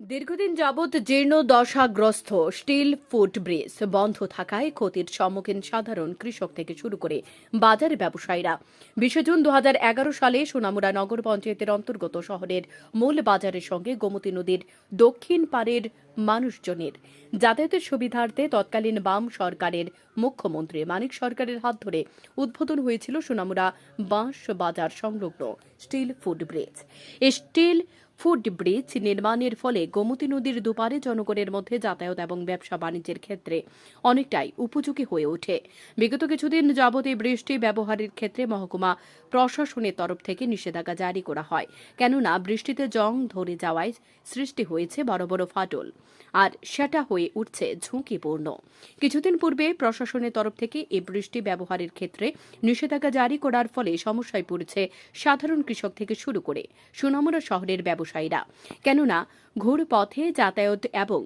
দীর্ঘদিন যাবৎ জীর্ণ দশাগ্রস্ত, স্টিল ফুট ব্রিজ বন্ধ থাকায় ক্ষতির সম্মুখীন সাধারণ কৃষক থেকে শুরু করে বাজার ব্যবসায়ীরা। বিশে জুন দু হাজার এগারো সালে সোনামুড়া নগর পঞ্চায়েতের অন্তর্গত শহরের মূল বাজারের সঙ্গে গোমতী নদীর দক্ষিণ পাড়ের মানুষজনের যাতায়াতের সুবিধার্থে তৎকালীন বাম সরকারের মুখ্যমন্ত্রী মানিক সরকারের হাত ধরে উদ্বোধন হয়েছিল সোনামুড়া বাঁশ বাজার সংলগ্ন স্টিল ফুড ব্রিজ। এই স্টিল ফুড ব্রিজ নির্মাণের ফলে গোমতী নদীর দুপারে জনগণের মধ্যে যাতায়াত এবং ব্যবসা বাণিজ্যের ক্ষেত্রে অনেকটাই উপযোগী হয়ে ওঠে। বিগত কিছুদিন যাবৎ এই ব্রিজটি ব্যবহারের ক্ষেত্রে মহকুমা প্রশাসনের তরফ থেকে নিষেধাজ্ঞা জারি করা হয়। কেননা, বৃষ্টিতে জং ধরে যাওয়ায় সৃষ্টি হয়েছে বড় বড় ফাটল আর সেটা হয়ে উঠছে ঝুঁকিপূর্ণ। কিছুদিন পূর্বে প্রশাসনের তরফ থেকে এই বৃষ্টি ব্যবহারের ক্ষেত্রে নিষেধাজ্ঞা জারি করার ফলে সমস্যায় পড়েছে সাধারণ কৃষক থেকে শুরু করে সুনামুরা শহরের ব্যবসায়ীরা। কেননা ঘোর পথে যাতায়াত এবং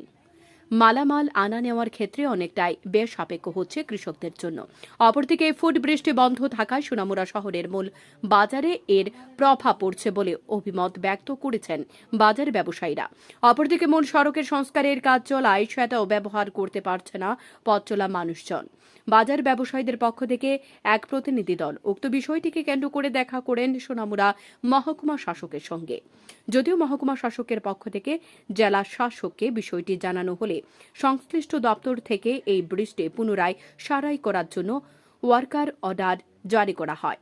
মালামাল আনা নেওয়ার ক্ষেত্রে অনেকটাই বেশ সাপেক্ষ হচ্ছে কৃষকদের জন্য। অপরদিকে ফুড বৃষ্টি বন্ধ থাকায় সোনামুড়া শহরের মূল বাজারে এর প্রভাব পড়ছে বলে অভিমত ব্যক্ত করেছেন বাজার ব্যবসায়ীরা। অপরদিকে মূল সড়কের সংস্কারের কাজ চলায় সেটাও ব্যবহার করতে পারছে না পথচলা মানুষজন। বাজার ব্যবসায়ীদের পক্ষ থেকে এক প্রতিনিধি দল উক্ত বিষয়টিকে কেন্দ্র করে দেখা করেন সোনামুড়া মহকুমা শাসকের সঙ্গে। যদিও মহকুমা শাসকের পক্ষ থেকে জেলা শাসককে বিষয়টি জানানো হলে সংশ্লিষ্ট দপ্তর থেকে এই ব্রিজটি পুনরায় সারাই করার জন্য ওয়ার্কার অর্ডার জারি করা হয়।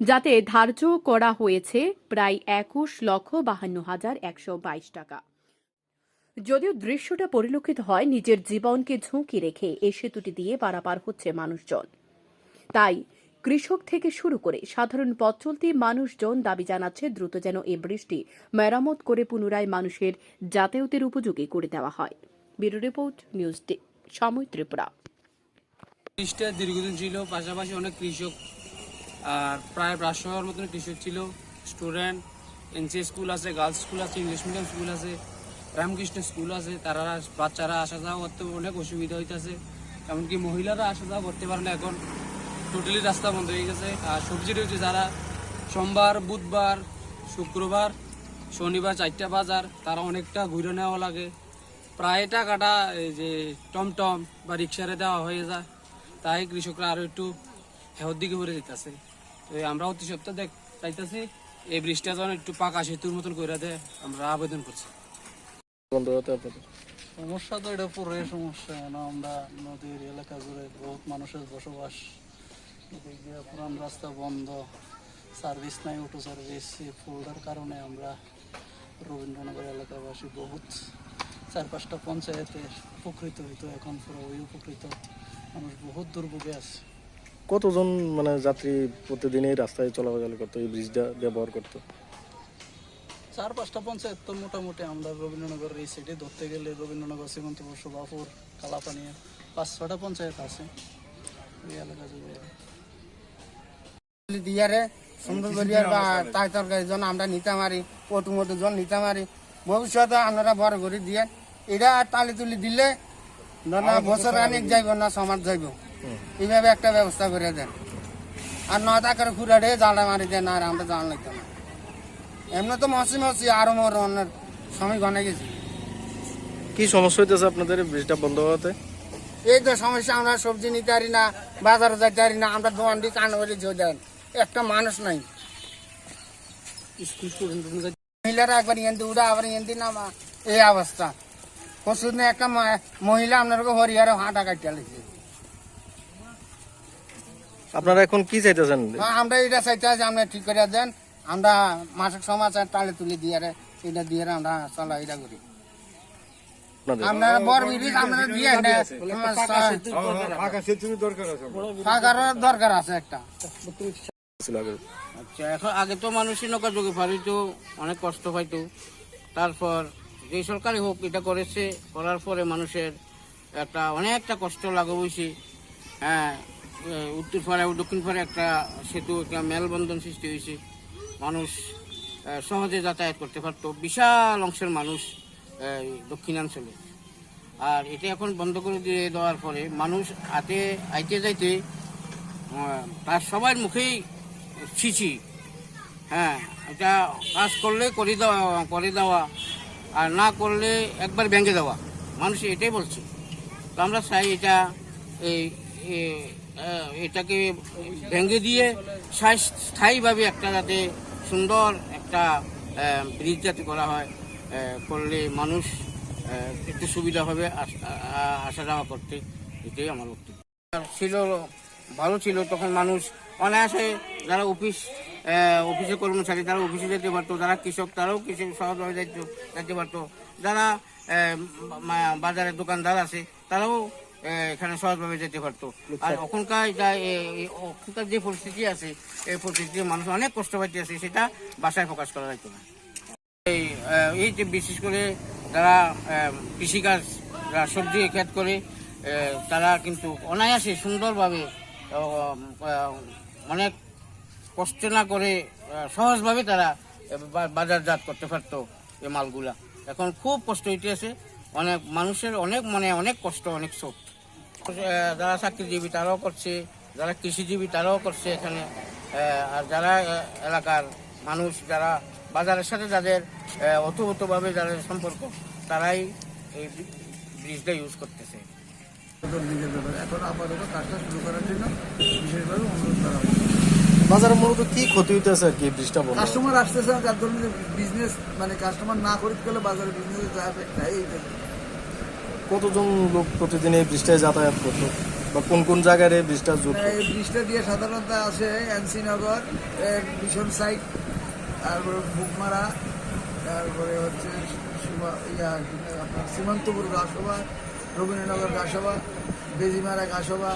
যাতে ধার্য করা হয়েছে প্রায় একুশ লক্ষ বাহান্ন হাজার একশো বাইশ টাকা। যদিও দৃশ্যটা পরিলক্ষিত হয়, নিজের জীবনকে ঝুঁকি রেখে এ সেতুটি দিয়ে পারাপার হচ্ছে মানুষজন। তাই কৃষক থেকে শুরু করে সাধারণ পথ চলতি মানুষজন দাবি জানাচ্ছে দ্রুত যেন এই বৃষ্টি মেরামত করে পুনরায় মানুষের যাতায়াতের উপযোগী করে দেওয়া হয়। ব্যুরো রিপোর্ট, নিউজ ডে সময় ত্রিপুরা। ব্রিজটা দীর্ঘদিন ছিল, পাশাপাশি অনেক কৃষক, আর প্রায় পাঁচশো মতন কৃষক ছিল, স্টুডেন্ট এনসি স্কুল আছে, গার্লস স্কুল আছে, ইংলিশ মিডিয়াম স্কুল আছে, রামকৃষ্ণ স্কুল আছে, তারা বাচ্চারা আসা যাওয়া করতে অনেক অসুবিধা হইতেছে, এমনকি মহিলারা আসা যাওয়া করতে পারে না এখন। টোটালি রাস্তা বন্ধ হয়ে গেছে। আর সবজি রয়েছে যারা সোমবার, বুধবার, শুক্রবার, শনিবার চারটা বাজার, তারা অনেকটা ঘুরে নেওয়া লাগে। প্রায় টাকাটা এই যে টমটম বা রিক্সারে দেওয়া হয়ে যায়। তাই কৃষকরা আরও একটু হেওর দিকে ভরে দিতেছে তো আমরা অতি সপ্তাহ দেখ চাইতেছি, এই বৃষ্টিটা যেন একটু পাকা সেতুর মতন করে দেয়, আমরা আবেদন করছি। সমস্যা তো এটা পুরোই সমস্যা। আমরা নদীর এলাকা জুড়ে বহুত মানুষের বসবাস পুরান রাস্তা বন্ধ সার্ভিস নাই অটো সার্ভিস এই ফুলটার কারণে আমরা রবীন্দ্রনগর এলাকাবাসী বহুত চার পাঁচটা পঞ্চায়েতে উপকৃত হইতো এখন পুরো ওই উপকৃত মানুষ বহুত দুর্ভোগে আছে। কতজন মানে যাত্রী প্রতিদিন এই রাস্তায় চলাচল করতো এই ব্রিজটা ব্যবহার করতো? চার পাঁচটা পঞ্চায়েত তো মোটামুটি আমরা রবীন্দ্রনগরের এই সাইডে ধরতে গেলে রবীন্দ্রনগর শ্রীমন্তপুর শোভাপুর কালাপানিয়া পাঁচ ছটা পঞ্চায়েত আছে। এই এলাকা জুড়ে। দিয়ারে সুন্দর করিয়ার বা তাই তরকারি জন আমরা নিতে পারি পটু মটু জন নিতে পারি। ভবিষ্যতে আপনারা বড় করে দিয়ে এটা তালি তুলি দিলে না বছর অনেক যাইব না সমাজ যাইব। এইভাবে একটা ব্যবস্থা করে দেন। আর নয় টাকার খুঁড়াড়ে জালটা মারি দেন আর আমরা জাল লাগতে না। এমনি তো মসি মসি আরও মর অন্যের সময় গনে গেছি। কি সমস্যা হইতেছে আপনাদের ব্রিজটা বন্ধ হওয়াতে? এই তো সমস্যা আমরা সবজি নিতে পারি না বাজারে যাইতে পারি না আমরা দোকান দিয়ে কান করে দেন। একটা মানুষ নাই। স্কুল স্টুডেন্ট মহিলারা একবার এনতে উঠা আবার এনতে নামা। এই অবস্থা। পরশুদিন একটা মা- মহিলা আপনার হরিয়ারে হাঁটা কাটিয়ে লিখছে আপনারা এখন কি চাইতেছেন? আমরা এটা চাইতে আছি আমরা ঠিক করে দেন। আমরা মাসিক সমাচার টালে তুলে দিয়ে এটা দিয়ে আমরা চলা এটা করি। আপনাদের আপনারা বড় বিরিজ আপনারা দিয়ে ফাঁকারও দরকার আছে। একটা। ছিল আগে। আচ্ছা এখন আগে তো মানুষই নৌকা যোগে পারিতো অনেক কষ্ট পাইতো। তারপর যে সরকারি হোক, এটা করেছে, করার পরে মানুষের একটা অনেকটা কষ্ট লাগে বইছে হ্যাঁ উত্তর পাড়ে ও দক্ষিণ পাড়ে একটা সেতু, একটা মেলবন্ধন সৃষ্টি হয়েছে। মানুষ সহজে যাতায়াত করতে পারতো। বিশাল অংশের মানুষ দক্ষিণাঞ্চলে। আর এটা এখন বন্ধ করে দিয়ে দেওয়ার পরে মানুষ হাতে আইতে যাইতে তার সবার মুখেই ছিছি হ্যাঁ এটা কাজ করলে করে দেওয়া করে দেওয়া। আর না করলে একবার ব্যাংকে দেওয়া। মানুষ এটাই বলছে। তো আমরা চাই এটা, এই এটাকে ভেঙে দিয়ে স্থায়ীভাবে একটা যাতে সুন্দর একটা ব্রিজ যাতে করা হয় করলে মানুষ একটু সুবিধা হবে আসা যাওয়া করতে। এটাই আমার বক্তব্য। ছিল, ভালো ছিল, তখন মানুষ অনায়াসে যারা অফিস অফিসের কর্মচারী তারা অফিসে যেতে পারতো যারা কৃষক তারাও কৃষক সহজভাবে যেতে যেতে পারতো। যারা আহ, মা- বাজারে দোকানদার আছে তারাও এখানে সহজভাবে যেতে পারতো। আর ওখানকার যা ওখানকার যে পরিস্থিতি আছে এই পরিস্থিতিতে মানুষ অনেক কষ্ট পাইতে আছে সেটা বাসায় প্রকাশ করা যাইতো না। এই এই যে বিশেষ করে যারা কৃষিকাজ যারা সবজি ক্ষেত করে তারা কিন্তু অনায়াসে সুন্দরভাবে অনেক কষ্ট না করে সহজভাবে তারা বাজারজাত করতে পারতো এই মালগুলা। এখন খুব কষ্ট হইতে আছে। অনেক মানুষের অনেক মনে অনেক কষ্ট, অনেক শোক। যারা চাকরিজীবী তারাও করছে, যারা কৃষিজীবী তারাও করছে এখানে। আর যারা এলাকার মানুষ, যারা বাজারের সাথে যাদের অতভাবে যাদের সম্পর্ক, তারাই এই ব্রিজটা ইউজ করতেছে। ব্যাপার। এখন আপাতত কাজটা শুরু করার জন্য বিশেষভাবে অনুরোধ করা হচ্ছে। বাজারে মূলত কি ক্ষতি হইতেছে আর কি বন্ধ? কাস্টমার আসতেছে না যার ধরনের বিজনেস মানে কাস্টমার না করিতে গেলে বাজারে বিজনেস যাবে কতজন লোক প্রতিদিন এই ব্রিজটায় যাতায়াত করতো? বা কোন কোন জায়গায় এই ব্রিজটা যুক্ত এই ব্রিজটা দিয়ে সাধারণত আসে এনসিনগর মিশন সাইড তারপরে বুকমারা তারপরে হচ্ছে ইয়া আপনার সীমান্তপুর গাছসভা রবীন্দ্রনগর গাছসভা বেজিমারা আসবা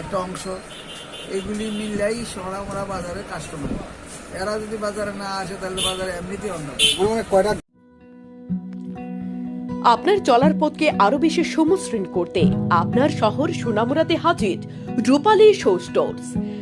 একটা অংশ। এগুলি মিললেই সরামরা বাজারে কাস্টমার এরা যদি বাজারে না আসে তাহলে বাজারে এমনিতেই অন্য আপনার চলার পথকে আরও বেশি সমশ্রীণ করতে আপনার শহর সোনামুরাতে হাজির রূপালী শো স্টোরস।